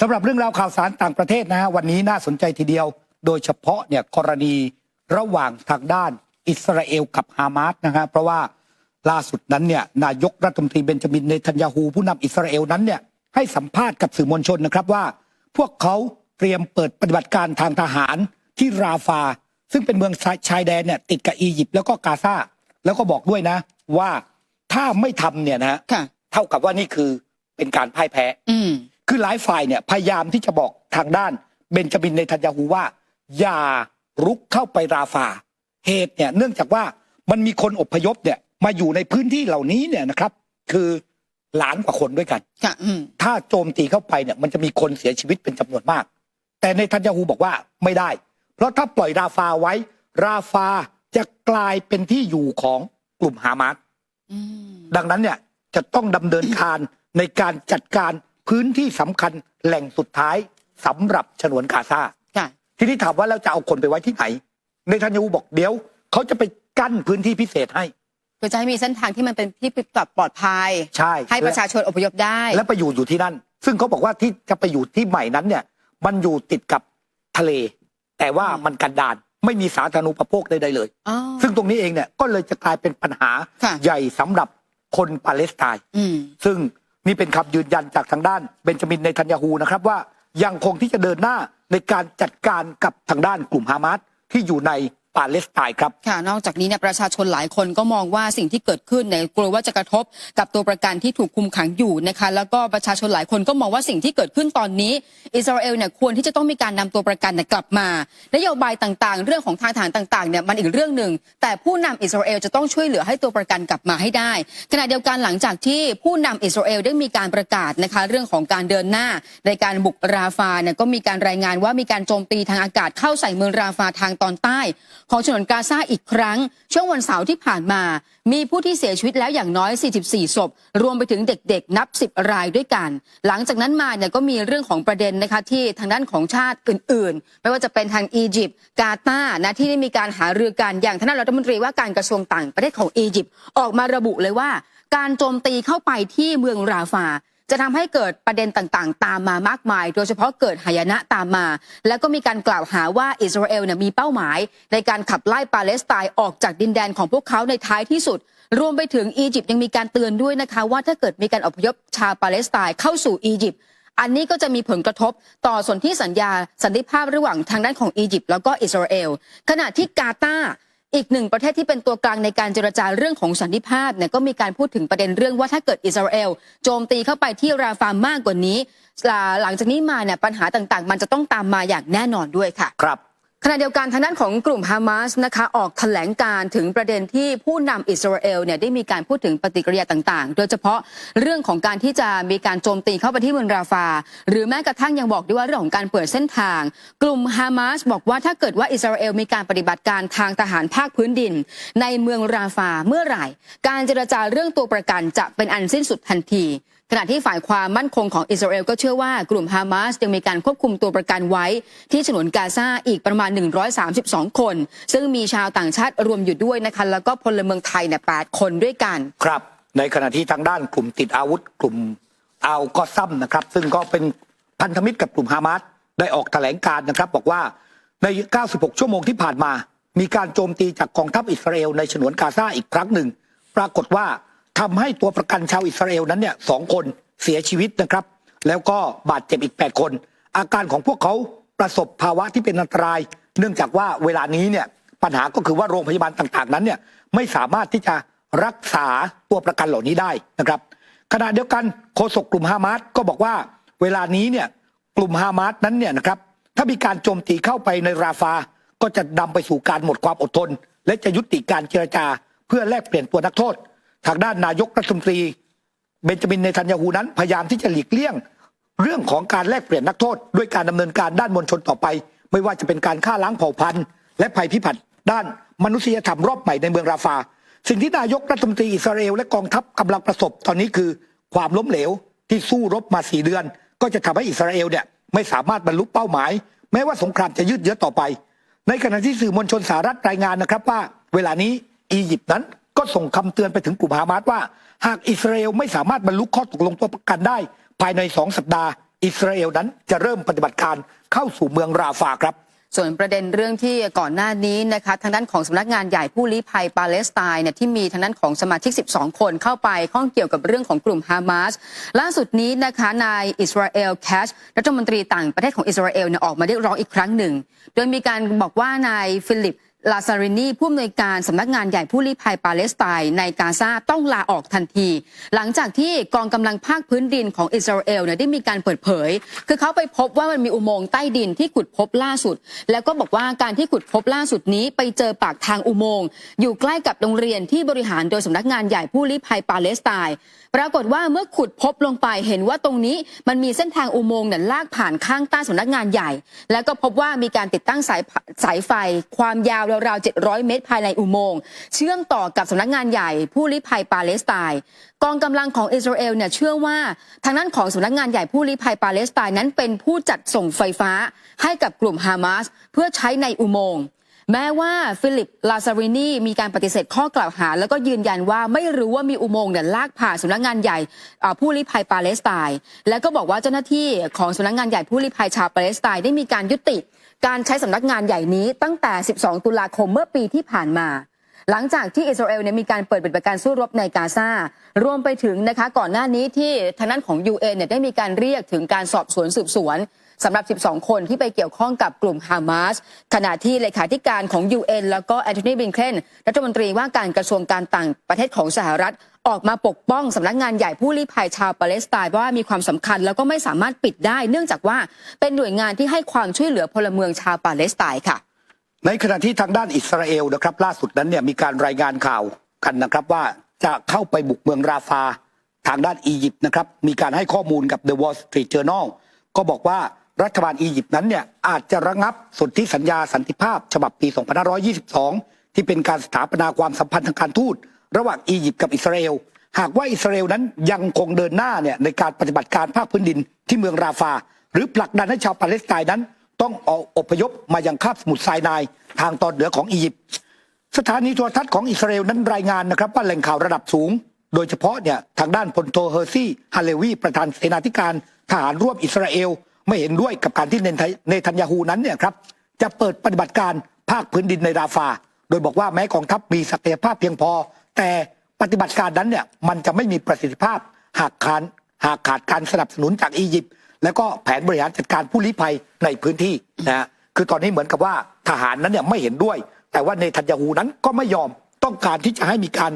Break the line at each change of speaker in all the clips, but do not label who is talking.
สำหรับเรื่องราวข่าวสารต่างประเทศนะฮะวันนี้น่าสนใจทีเดียว โดยเฉพาะเนี่ยกรณีระหว่างทางด้านอิสราเอลกับฮามาสนะฮะเพราะว่าล่าสุดนั้นเนี่ยนายกรัฐมนตรีเบนจามินเนทันยาฮูผู้นำอิสราเอลนั้นเนี่ยให้สัมภาษณ์กับสื่อมวลชนนะครับว่า พวกเขาเตรียมเปิดปฏิบัติการทางทหารที่ราฟา ซึ่งเป็นเมืองชายชายแดนเนี่ยติดกับอียิปต์แล้วก็กาซาแล้วก็บอกด้วยนะ ว่าถ้าไม่ทำเนี่ยนะฮะ
ค่ะ
เท่ากับว่านี่คือเป็นการพ่ายแพ้
อืม
คือหลายฝ่ายเนี่ยพยายามที่จะบอกทางด้านเบนจามินเนทันยาฮูว่า อย่ารุกเข้าไปราฟาเหตุเนี่ยเนื่องจากว่ามันมีคนอพยพเนี่ยมาอยู่ในพื้นที่เหล่านี้เนี่ยนะครับ คือล้านกว่าคนด้วยกัน
ค่ะอืม
ถ้าโจมตีเข้าไปเนี่ยมันจะมีคนเสียชีวิตเป็นจำนวนมาก แต่ในทันยาฮูบอกว่าไม่ได้ เพราะถ้าปล่อยราฟาไว้ ราฟาจะกลายเป็นที่อยู่ของกลุ่มฮามาส
อืม
ดังนั้นเนี่ยจะต้องดำเนินการในการจัดการ พื้นที่สำคัญแหล่งสุดท้ายสำหรับฉนวนกาซา
ค่ะ
ทีนี้ถามว่าเราจะเอาคนไปไว้ที่ไหนในทันยูบอกเดี๋ยวเขาจะไปกั้นพื้นที่พิเศษให้
เพื่อจะให้มีเส้นทางที่มันเป็นที่ปลอดภัย
ใช่
ให้ประชาชนอพยพได้
และไปอยู่อยู่ที่นั่น ซึ่งเขาบอกว่าที่จะไปอยู่ที่ใหม่นั้นเนี่ย มันอยู่ติดกับทะเล แต่ว่า
อืม
มันกันดานไม่มีสาธารณูปโภคใดๆเลย
อ๋อ
ซึ่งตรงนี้เองเนี่ยก็เลยจะกลายเป็นปัญหา
ค่ะ
ใหญ่สำหรับคนปาเลสไตน์
อืม
ซึ่ง นี่เป็นคำยืนยันจากทางด้านเบนจามินในทันยาฮูนะครับว่ายังคงที่จะเดินหน้าในการจัดการกับทางด้านกลุ่มฮามาสที่อยู่ใน ปาเลสไตน์ครับ
ค่ะ นอกจากนี้เนี่ยประชาชนหลายคนก็มองว่าสิ่งที่เกิดขึ้นเนี่ยกลัวว่าจะกระทบกับตัวประกันที่ถูกคุมขังอยู่นะคะ แล้วก็ประชาชนหลายคนก็มองว่าสิ่งที่เกิดขึ้นตอนนี้ อิสราเอลเนี่ยควรที่จะต้องมีการนำตัวประกันเนี่ยกลับมา นโยบายต่างๆ เรื่องของทางทารต่างๆเนี่ยมันอีกเรื่องหนึ่งแต่ผู้นำอิสราเอลจะต้องช่วยเหลือให้ตัวประกันกลับมาให้ได้ ขณะเดียวกันหลังจากที่ผู้นำอิสราเอลได้มีการประกาศนะคะเรื่องของการเดินหน้าในการบุกราฟาเนี่ยก็มีการรายงานว่ามีการโจมตีทางอากาศเข้าใส่เมืองราฟาทางตอนใต้ของฉนวนกาซาอีกครั้ง ช่วงวันเสาร์ที่ผ่านมา มีผู้ที่เสียชีวิตแล้วอย่างน้อย 44 ศพ รวมไปถึงเด็กๆ นับ 10 รายด้วยกัน หลังจากนั้นมาเนี่ยก็มีเรื่องของประเด็นนะคะที่ทางด้านของชาติอื่น ๆ ไม่ว่าจะเป็นทางอียิปต์กาตาร์นะที่ได้มีการหารือกันอย่างทางด้านรัฐมนตรีว่าการกระทรวงต่างประเทศของอียิปต์ออกมาระบุเลยว่า การโจมตีเข้าไปที่เมืองราฟา จะทำให้เกิดประเด็นต่างๆ ตามมามากมาย โดยเฉพาะเกิดหายนะตามมา แล้วก็มีการกล่าวหาว่าอิสราเอลเนี่ยมีเป้าหมาย ในการขับไล่ปาเลสไตน์ออกจากดินแดนของพวกเขาในท้ายที่สุด รวมไปถึงอียิปต์ยังมีการเตือนด้วยนะคะ ว่าถ้าเกิดมีการอพยพชาวปาเลสไตน์เข้าสู่อียิปต์อันนี้ก็จะมีผลกระทบต่อสนธิสัญญาสันติภาพระหว่างทางด้านของอียิปต์แล้วก็อิสราเอลขณะที่กาตาร์ อีกหนึ่งประเทศที่เป็นตัวกลางในการเจรจาเรื่องของสันติภาพเนี่ยก็มีการพูดถึงประเด็นเรื่องว่าถ้าเกิดอิสราเอลโจมตีเข้าไปที่ราฟามากกว่านี้ หลังจากนี้มาเนี่ยปัญหาต่างๆ มันจะต้องตามมาอย่างแน่นอนด้วยค่ะ
ครับ
ขณะเดียวกันทางด้านของกลุ่มฮามาสนะคะออกแถลงการถึงประเด็นที่ผู้นำอิสราเอลเนี่ยได้มีการพูดถึงปฏิกิริยาต่างๆ โดยเฉพาะเรื่องของการที่จะมีการโจมตีเข้าไปที่เมืองราฟา หรือแม้กระทั่งยังบอกด้วยว่าเรื่องของการเปิดเส้นทาง กลุ่มฮามาสบอกว่าถ้าเกิดว่าอิสราเอลมีการปฏิบัติการทางทหารภาคพื้นดิน ในเมืองราฟาเมื่อไหร่ การเจรจาเรื่องตัวประกันจะเป็นอันสิ้นสุดทันที ขณะที่ฝ่ายความมั่นคงของอิสราเอลก็เชื่อว่ากลุ่มฮามาสยังมีการควบคุมตัวประกันไว้ ที่ฉนวนกาซาอีกประมาณ 132 คน ซึ่งมีชาวต่างชาติรวมอยู่ด้วยนะคะแล้วก็พลเมืองไทยเนี่ย8คนด้วยกัน
ครับ ในขณะที่ทางด้านกลุ่มติดอาวุธกลุ่มอัลกอซัมนะครับ ซึ่งก็เป็นพันธมิตรกับกลุ่มฮามาสได้ออกแถลงการนะครับ บอกว่าใน 96 ชั่วโมงที่ผ่านมา มีการโจมตีจากกองทัพอิสราเอลในฉนวนกาซาอีกครั้งหนึ่ง ปรากฏว่า ทำให้ตัวประกันชาวอิสราเอลนั้นเนี่ยสองคนเสียชีวิตนะครับ แล้วก็บาดเจ็บอีก 8 คน อาการของพวกเขาประสบภาวะที่เป็นอันตราย เนื่องจากว่าเวลานี้เนี่ยปัญหาก็คือว่าโรงพยาบาลต่างๆนั้นเนี่ยไม่สามารถที่จะรักษาตัวประกันเหล่านี้ได้นะครับขณะเดียวกันโฆษกกลุ่มฮามาสก็บอกว่า เวลานี้เนี่ยกลุ่มฮามาสนั้นเนี่ยนะครับถ้ามีการโจมตีเข้าไปในราฟา ก็จะนำไปสู่การหมดความอดทน และจะยุติการเจรจา เพื่อแลกเปลี่ยนตัวนักโทษ ทางด้านนายกรัฐมนตรีเบนจามินเนทันยาฮูนั้นพยายามที่จะหลีกเลี่ยง เรื่องของการแลกเปลี่ยนนักโทษ ด้วยการดำเนินการด้านมวลชนต่อไป ไม่ว่าจะเป็นการฆ่าล้างเผ่าพันธุ์ และภัยพิบัติด้านมนุษยธรรมรอบใหม่ในเมืองราฟา สิ่งที่นายกรัฐมนตรีอิสราเอลและกองทัพกำลังประสบตอนนี้คือ ความล้มเหลวที่สู้รบมาสี่เดือน ก็จะทำให้อิสราเอลเนี่ยไม่สามารถบรรลุเป้าหมาย แม้ว่าสงครามจะยืดเยื้อต่อไป ในขณะที่สื่อมวลชนสหรัฐรายงานนะครับว่า เวลานี้อียิปต์นั้น ก็ส่งคำเตือนไปถึงกลุ่มฮามาสว่า หากอิสราเอลไม่สามารถบรรลุข้อตกลงตัวประกันได้ ภายในสองสัปดาห์ อิสราเอลนั้นจะเริ่มปฏิบัติการเข้าสู่เมืองราฟาครับ
ส่วนประเด็นเรื่องที่ก่อนหน้านี้นะคะทางด้านของสำนักงานใหญ่ผู้ลี้ภัยปาเลสไตน์เนี่ยที่มีทางด้านของสมาชิก 12 คนเข้าไปข้องเกี่ยวกับเรื่องของกลุ่มฮามาสล่าสุดนี้นะคะนายอิสราเอลแคชรัฐมนตรีต่างประเทศของอิสราเอลเนี่ยออกมาเรียกร้องอีกครั้งหนึ่ง โดยมีการบอกว่านายฟิลิป ลาซารินีผู้อำนวยการสำนักงานใหญ่ผู้ลี้ภัยปาเลสไตน์ในกาซาต้องลาออกทันที หลังจากที่กองกำลังภาคพื้นดินของอิสราเอลเนี่ยได้มีการเปิดเผย คือเขาไปพบว่ามันมีอุโมงค์ใต้ดินที่ขุดพบล่าสุด แล้วก็บอกว่าการที่ขุดพบล่าสุดนี้ไปเจอปากทางอุโมงค์อยู่ใกล้กับโรงเรียนที่บริหารโดยสำนักงานใหญ่ผู้ลี้ภัยปาเลสไตน์ปรากฏว่าเมื่อขุดพบลงไปเห็นว่าตรงนี้มันมีเส้นทางอุโมงค์เนี่ยลากผ่านข้างใต้สำนักงานใหญ่ แล้วก็พบว่ามีการติดตั้งสายสายไฟความยาวราวๆ 700 เมตรภายในอุโมงค์เชื่อมต่อกับสำนักงานใหญ่ผู้ลี้ภัยปาเลสไตน์กองกำลังของอิสราเอลเนี่ยเชื่อว่าทางด้านของสำนักงานใหญ่ผู้ลี้ภัยปาเลสไตน์นั้นเป็นผู้จัดส่งไฟฟ้าให้กับกลุ่มฮามาสเพื่อใช้ในอุโมงค์แม้ว่าฟิลิป ลาซารินีมีการปฏิเสธข้อกล่าวหา แล้วก็ยืนยันว่าไม่รู้ว่ามีอุโมงค์เนี่ยลากผ่านสำนักงานใหญ่ผู้ลี้ภัยปาเลสไตน์แล้วก็บอกว่าเจ้าหน้าที่ของสำนักงานใหญ่ผู้ลี้ภัยชาวปาเลสไตน์ได้มีการยุติ การใช้สำนักงานใหญ่นี้ตั้งแต่ 12 ตุลาคมเมื่อปีที่ผ่านมา หลังจากที่อิสราเอลเนี่ยมีการเปิดปฏิบัติการสู้รบในกาซารวมไปถึงนะคะก่อนหน้านี้ที่ทางด้านของ UN เนี่ยได้มีการเรียกถึงการสอบสวนสืบสวนสำหรับ 12 คนที่ไปเกี่ยวข้องกับกลุ่มฮามาส ขณะที่เลขาธิการของ UN แล้วก็แอนโทนี บินเคนรัฐมนตรีว่าการกระทรวงการต่างประเทศของสหรัฐ ออกมาปกป้องสำนักงานใหญ่ผู้ลี้ภัยชาวปาเลสไตน์ว่ามีความสำคัญแล้วก็ไม่สามารถปิดได้ เนื่องจากว่าเป็นหน่วยงานที่ให้ความช่วยเหลือพลเมืองชาวปาเลสไตน์ค่ะ
ในขณะที่ทางด้านอิสราเอลนะครับ ล่าสุดนั้นเนี่ยมีการรายงานข่าวกันนะครับว่าจะเข้าไปบุกเมืองราฟาทางด้านอียิปต์นะครับมีการให้ข้อมูลกับ The Wall Street Journal ก็บอกว่ารัฐบาลอียิปต์นั้นเนี่ยอาจจะระงับสนธิสัญญาสันติภาพ ฉบับปี 2522 ที่เป็นการสถาปนาความสัมพันธ์ทางการทูต ระหว่างอียิปต์กับอิสราเอล หากว่าอิสราเอลนั้นยังคงเดินหน้าเนี่ยในการปฏิบัติการภาคพื้นดินที่เมืองราฟา หรือผลักดันให้ชาวปาเลสไตน์นั้น ต้องออกอพยพมายังคาบสมุทรไซนายทางตอนเหนือของอียิปต์สถานีโทรทัศน์ของอิสราเอลนั้นรายงานนะครับว่าแหล่งข่าวระดับสูง โดยเฉพาะเนี่ยทางด้านพลโทเฮอร์ซี่ฮาเลวีประธานเสนาธิการทหารร่วมอิสราเอล ไม่เห็นด้วยกับการที่เนทเนทันยาฮูนั้นเนี่ยครับจะเปิดปฏิบัติการภาคพื้นดินในราฟา โดยบอกว่าแม้กองทัพมีศักยภาพเพียงพอ แต่ปฏิบัติการนั้นเนี่ยมันจะไม่มีประสิทธิภาพหากขาดหากขาดการสนับสนุนจากอียิปต์แล้วก็แผนบริหารจัดการผู้ลี้ภัยในพื้นที่นะฮะคือตอนนี้เหมือนกับว่าทหารนั้นเนี่ยไม่เห็นด้วย แต่ว่าเนทันยาฮูนั้นก็ไม่ยอมต้องการที่จะให้มีการ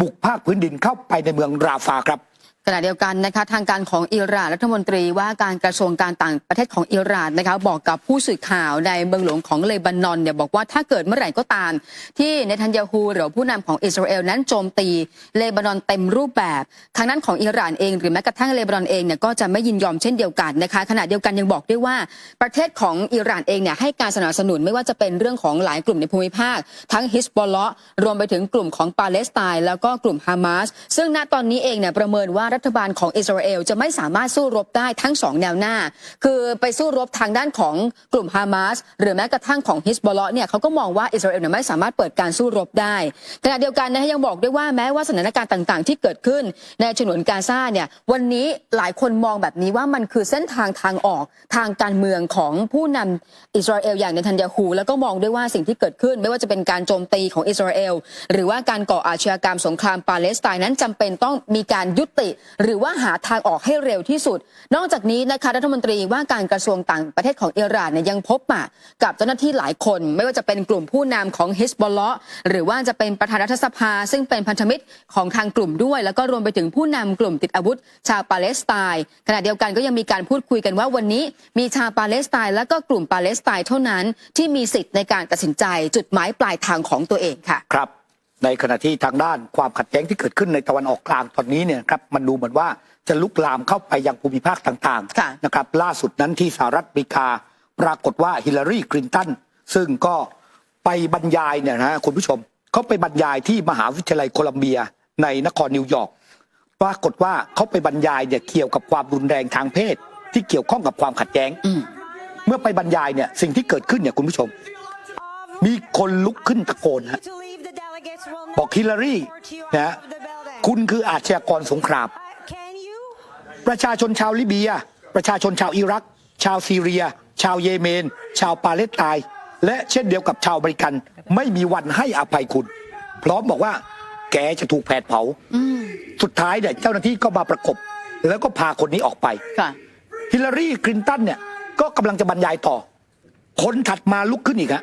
บุกภาคพื้นดินเข้าไปในเมืองราฟาครับ
ขณะเดียวกันนะคะทางการของอิหร่านรัฐมนตรีว่าการกระทรวงการต่างประเทศของอิหร่านนะคะบอกกับผู้สื่อข่าวในเมืองหลวงของเลบานอนเนี่ยบอกว่าถ้าเกิดเมื่อไหร่ก็ตาม ที่เนทันยาฮูหรือผู้นำของอิสราเอลนั้นโจมตีเลบานอนเต็มรูปแบบทางนั้นของอิหร่านเอง หรือแม้กระทั่งเลบานอนเองเนี่ยก็จะไม่ยินยอมเช่นเดียวกันนะคะขณะเดียวกันยังบอกด้วยว่าประเทศของอิหร่านเองเนี่ยให้การสนับสนุนไม่ว่าจะเป็นเรื่องของหลายกลุ่มในภูมิภาค ทั้งฮิสบอลเลาะห์รวมไปถึงกลุ่มของปาเลสไตน์แล้วก็กลุ่มฮามาสซึ่งณตอนนี้เองเนี่ยประเมินว่ารัฐบาลของอิสราเอลจะไม่สามารถสู้รบได้ทั้งสองแนวหน้า คือไปสู้รบทางด้านของกลุ่มฮามาสหรือแม้กระทั่งของฮิสบอลเลาะเนี่ยเขาก็มองว่าอิสราเอลเนี่ยไม่สามารถเปิดการสู้รบได้ขณะเดียวกันนะยังบอกด้วยว่าแม้ว่าสถานการณ์ต่างๆ ที่เกิดขึ้น ในฉนวนกาซาเนี่ยวันนี้หลายคนมองแบบนี้ว่ามันคือเส้นทางทางออกทางการเมืองของผู้นำอิสราเอลอย่างเนทันยาฮูแล้วก็มองด้วยว่าสิ่งที่เกิดขึ้น ไม่ว่าจะเป็นการโจมตีของอิสราเอลหรือว่าการก่ออาชญากรรมสงครามปาเลสไตน์นั้นจำเป็นต้องมีการยุติหรือว่าหาทางออกให้เร็วที่สุด นอกจากนี้นะคะรัฐมนตรีว่าการกระทรวงต่างประเทศของอิหร่านเนี่ยยังพบปะกับเจ้าหน้าที่หลายคน ไม่ว่าจะเป็นกลุ่มผู้นำของฮิสบอลเลาะหรือว่าจะเป็นประธานรัฐสภา ซึ่งเป็นพันธมิตรของทางกลุ่มด้วย แล้วก็รวมไปถึงผู้นำกลุ่มติดอาวุธ ชาวปาเลสไตน์ขณะเดียวกันก็ยังมีการพูดคุยกันว่าวันนี้ มีชาวปาเลสไตน์และก็กลุ่มปาเลสไตน์เท่านั้น ที่มีสิทธิ์ในการตัดสินใจจุดหมายปลายทางของตัวเองค่ะ
ครับ ในขณะที่ทางด้านความขัดแย้งที่เกิดขึ้นในตะวันออกกลางตอนนี้เนี่ยครับมันดูเหมือนว่าจะลุกลามเข้าไปยังภูมิภาคต่าง
ค่ะ
ๆนะครับล่าสุดนั้นที่สหรัฐอเมริกา ปรากฏว่าฮิลลารีคลินตันซึ่งก็ไปบรรยายเนี่ยนะคุณผู้ชมเขาไปบรรยายที่มหาวิทยาลัยโคลัมเบียในนครนิวยอร์ก ปรากฏว่าเขาไปบรรยายเนี่ยเกี่ยวกับความรุนแรงทางเพศ ที่เกี่ยวข้องกับความขัดแย้ง
อืม
เมื่อไปบรรยายเนี่ยสิ่งที่เกิดขึ้นเนี่ยคุณผู้ชม มีคนลุกขึ้นตะโกนฮะ บอกฮิลลารีนะฮะคุณคืออาชญากรสงคราม ประชาชนชาวลิเบีย ประชาชนชาวอิรัก ชาวซีเรีย ชาวเยเมน ชาวปาเลสไตน์และเช่นเดียวกับชาวอเมริกัน ไม่มีวันให้อภัยคุณ พร้อมบอกว่าแกจะถูกแผดเผา
อืม
สุดท้ายเนี่ยเจ้าหน้าที่ก็มาประกบ แล้วก็พาคนนี้ออกไป
ค่ะ
ฮิลลารีคลินตันเนี่ยก็กำลังจะบรรยายต่อ คนถัดมาลุกขึ้นอีกฮะ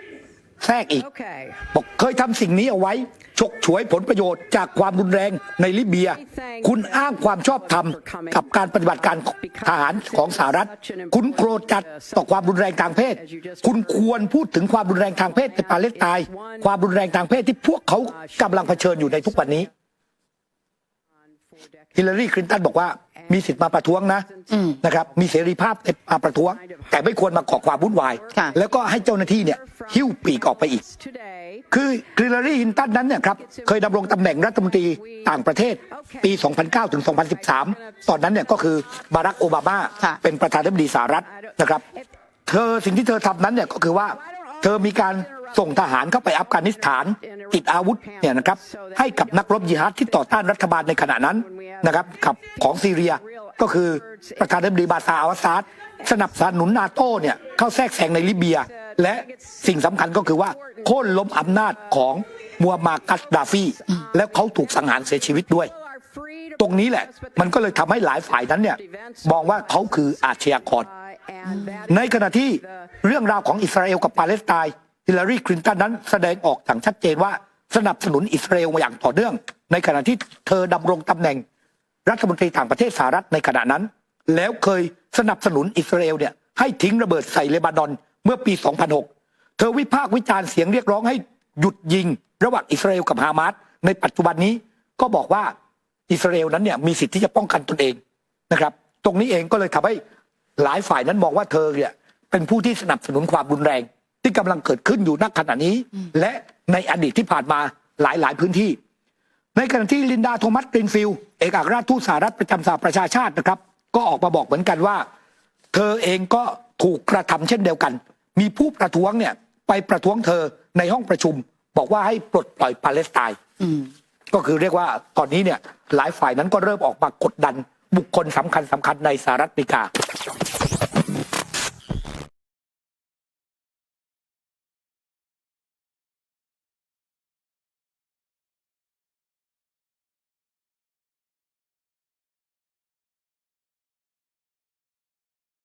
แทรกอีก
Okay.
บอกเคยทำสิ่งนี้เอาไว้ ฉกฉวยผลประโยชน์จากความรุนแรงในลิเบีย คุณอ้างความชอบธรรมกับการปฏิบัติการทหารของสหรัฐ คุณโกรธจัดต่อความรุนแรงทางเพศ คุณควรพูดถึงความรุนแรงทางเพศในปาเลสไตน์ความรุนแรงทางเพศที่พวกเขากำลังเผชิญอยู่ในทุกวันนี้ฮิลลารีคลินตันบอกว่า มีสิทธิ์มาประท้วงนะ
อืม
นะครับมีเสรีภาพมาประท้วง แต่ไม่ควรมาก่อความวุ่นวาย
ค่ะแล้ว
ก็ให้เจ้าหน้าที่เนี่ยหิ้วปีกออกไปอีก
Today,
คือฮิลลารีฮินตันนั้นเนี่ยครับเคยดำรงตำแหน่งรัฐมนตรีต่างประเทศปี 2009 ถึง 2013 ตอนนั้นเนี่ยก็คือบารักโอบามา
ค่ะ
เป็นประธานาธิบดีสหรัฐนะครับ เธอสิ่งที่เธอทำนั้นเนี่ยก็คือว่าเธอมีการ ส่งทหารเข้าไปอัฟกานิสถาน ติดอาวุธเนี่ยนะครับให้กับนักรบยิฮาดที่ต่อต้านรัฐบาลในขณะนั้นนะครับกับของซีเรียก็คือประธานาธิบดีบาซาร์อัลอาสาดสนับสนุนนาโต้เนี่ยเข้าแทรกแซงในลิเบีย และสิ่งสำคัญก็คือว่าโค่นล้มอำนาจของมัวมากัสดาฟีแล้วเขาถูกสังหารเสียชีวิตด้วย
are free to
ตรงนี้แหละมันก็เลยทำให้หลายฝ่ายนั้นเนี่ยมองว่าเขาคืออาชญากร
and that
ในขณะที่เรื่องราวของอิสราเอลกับปาเลสไตน์ ฮิลลารีคลินตันนั้นแสดงออกอย่างชัดเจนว่าสนับสนุนอิสราเอลมาอย่างต่อเนื่อง ในขณะที่เธอดำรงตำแหน่ง รัฐมนตรีต่างประเทศสหรัฐในขณะนั้น แล้วเคยสนับสนุนอิสราเอลเนี่ยให้ทิ้งระเบิดใส่เลบานอนเมื่อปี 2006 เธอวิพากษ์วิจารณ์เสียงเรียกร้องให้หยุดยิง ระหว่างอิสราเอลกับฮามาสในปัจจุบันนี้ก็บอกว่าอิสราเอลนั้นเนี่ยมีสิทธิ์ที่จะป้องกันตนเองนะครับ ตรงนี้เองก็เลยทำให้หลายฝ่ายนั้นมองว่าเธอเนี่ยเป็นผู้ที่สนับสนุนความรุนแรง ที่กำลังเกิดขึ้นอยู่ณขณะนี้ และในอดีตที่ผ่านมาหลาย ๆ พื้นที่ ในขณะที่ลินดาโทมัสกรีนฟิลด์เอกอัครราชทูตสหรัฐประจำสหประชาชาตินะครับ ก็ออกมาบอกเหมือนกันว่า เธอเองก็ถูกกระทำเช่นเดียวกัน มีผู้ประท้วงเนี่ยไปประท้วงเธอในห้องประชุม บอกว่าให้ปลดปล่อยปาเลสไตน์
อืม
ก็คือเรียกว่าตอนนี้เนี่ยหลายฝ่ายนั้นก็เริ่มออกมากดดันบุคคลสำคัญสำคัญในสหรัฐอเมริกา